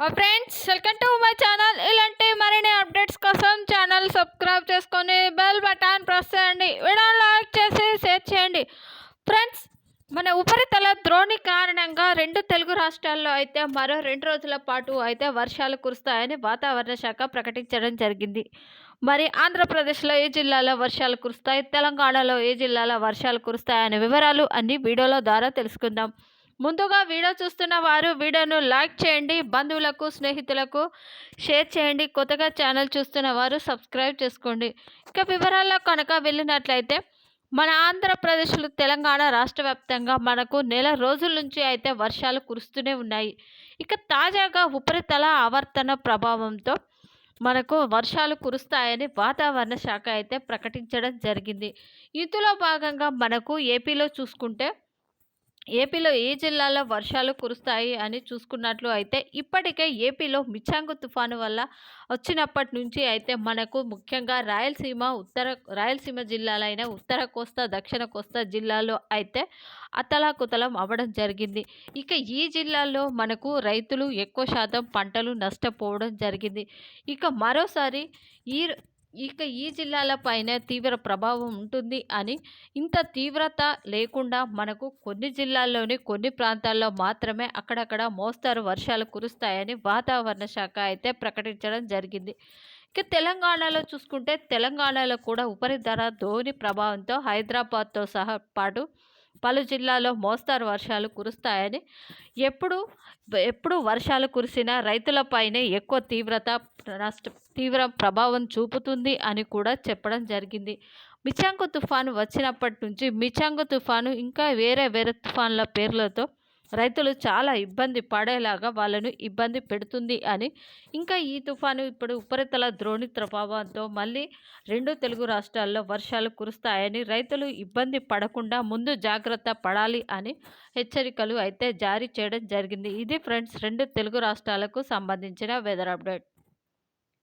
Friends welcome to my channel ఇలాంటి మరిన్ని updates కోసం ఛానల్ సబ్స్క్రైబ్ చేసుకొని బెల్ బటన్ ప్రెస్ చేయండి. వీడియో లైక్ చేసి షేర్ చేయండి. ఫ్రెండ్స్ మన ఉపరితల ద్రోణి కారణంగా రెండు తెలుగు రాష్ట్రాల్లో అయితే మరో రెండు రోజుల పాటు అయితే వర్షాలు కురుస్తాయని వాతావరణ శాఖ ప్రకటించడం జరిగింది. మరి ఆంధ్రప్రదేశ్లో ఏ జిల్లాలో వర్షాలు కురుస్తాయి? తెలంగాణలో ఏ జిల్లాలో వర్షాలు కురుస్తాయనే వివరాలు అన్ని వీడియోల ద్వారా తెలుసుకుందాం. ముందుగా వీడియో చూస్తున్న వారు వీడియోను లైక్ చేయండి బంధువులకు స్నేహితులకు షేర్ చేయండి. కొత్తగా ఛానల్ చూస్తున్న వారు సబ్స్క్రైబ్ చేసుకోండి. ఇక వివరాల్లో కనుక వెళ్ళినట్లయితే మన ఆంధ్రప్రదేశ్లో తెలంగాణ రాష్ట్ర వ్యాప్తంగా మనకు నెల రోజుల నుంచి అయితే వర్షాలు కురుస్తూనే ఉన్నాయి. ఇక తాజాగా ఉపరితల ఆవర్తన ప్రభావంతో మనకు వర్షాలు కురుస్తాయని వాతావరణ శాఖ అయితే ప్రకటించడం జరిగింది. ఇందులో భాగంగా మనకు ఏపీలో చూసుకుంటే ఏపీలో ఏ జిల్లాలో వర్షాలు కురుస్తాయి అని చూసుకున్నట్లు అయితే ఇప్పటికే ఏపీలో మిచాంగు తుఫాను వల్ల వచ్చినప్పటి నుంచి అయితే మనకు ముఖ్యంగా రాయలసీమ ఉత్తర రాయలసీమ జిల్లాలైన ఉత్తర కోస్తా దక్షిణ కోస్తా జిల్లాలో అయితే అతలాకుతలం అవ్వడం జరిగింది. ఇక ఈ జిల్లాలో మనకు రైతులు ఎక్కువ శాతం పంటలు నష్టపోవడం జరిగింది. ఇక మరోసారి ఈ ఇక ఈ జిల్లాలపైన తీవ్ర ప్రభావం ఉంటుంది అని ఇంత తీవ్రత లేకుండా మనకు కొన్ని జిల్లాల్లోని కొన్ని ప్రాంతాల్లో మాత్రమే అక్కడక్కడ మోస్తారు వర్షాలు కురుస్తాయని వాతావరణ శాఖ అయితే ప్రకటించడం జరిగింది. ఇక తెలంగాణలో చూసుకుంటే తెలంగాణలో కూడా ఉపరితల ధోని ప్రభావంతో హైదరాబాద్తో సహా పాటు పలు జిల్లాల్లో మోస్తారు వర్షాలు కురుస్తాయని ఎప్పుడు ఎప్పుడు వర్షాలు కురిసినా రైతులపైనే ఎక్కువ తీవ్రత నష్ట తీవ్ర ప్రభావం చూపుతుంది అని కూడా చెప్పడం జరిగింది. మిచాంగు తుఫాను వచ్చినప్పటి నుంచి మిచాంగు తుఫాను ఇంకా వేరే వేరే తుఫాన్ల పేర్లతో రైతులు చాలా ఇబ్బంది పడేలాగా వాళ్ళను ఇబ్బంది పెడుతుంది అని. ఇంకా ఈ తుఫాను ఇప్పుడు ఉపరితల ద్రోణి ప్రభావంతో మళ్ళీ రెండు తెలుగు రాష్ట్రాల్లో వర్షాలు కురుస్తాయని రైతులు ఇబ్బంది పడకుండా ముందు జాగ్రత్త పడాలి అని హెచ్చరికలు అయితే జారీ చేయడం జరిగింది. ఇది ఫ్రెండ్స్ రెండు తెలుగు రాష్ట్రాలకు సంబంధించిన వెదర్ అప్డేట్.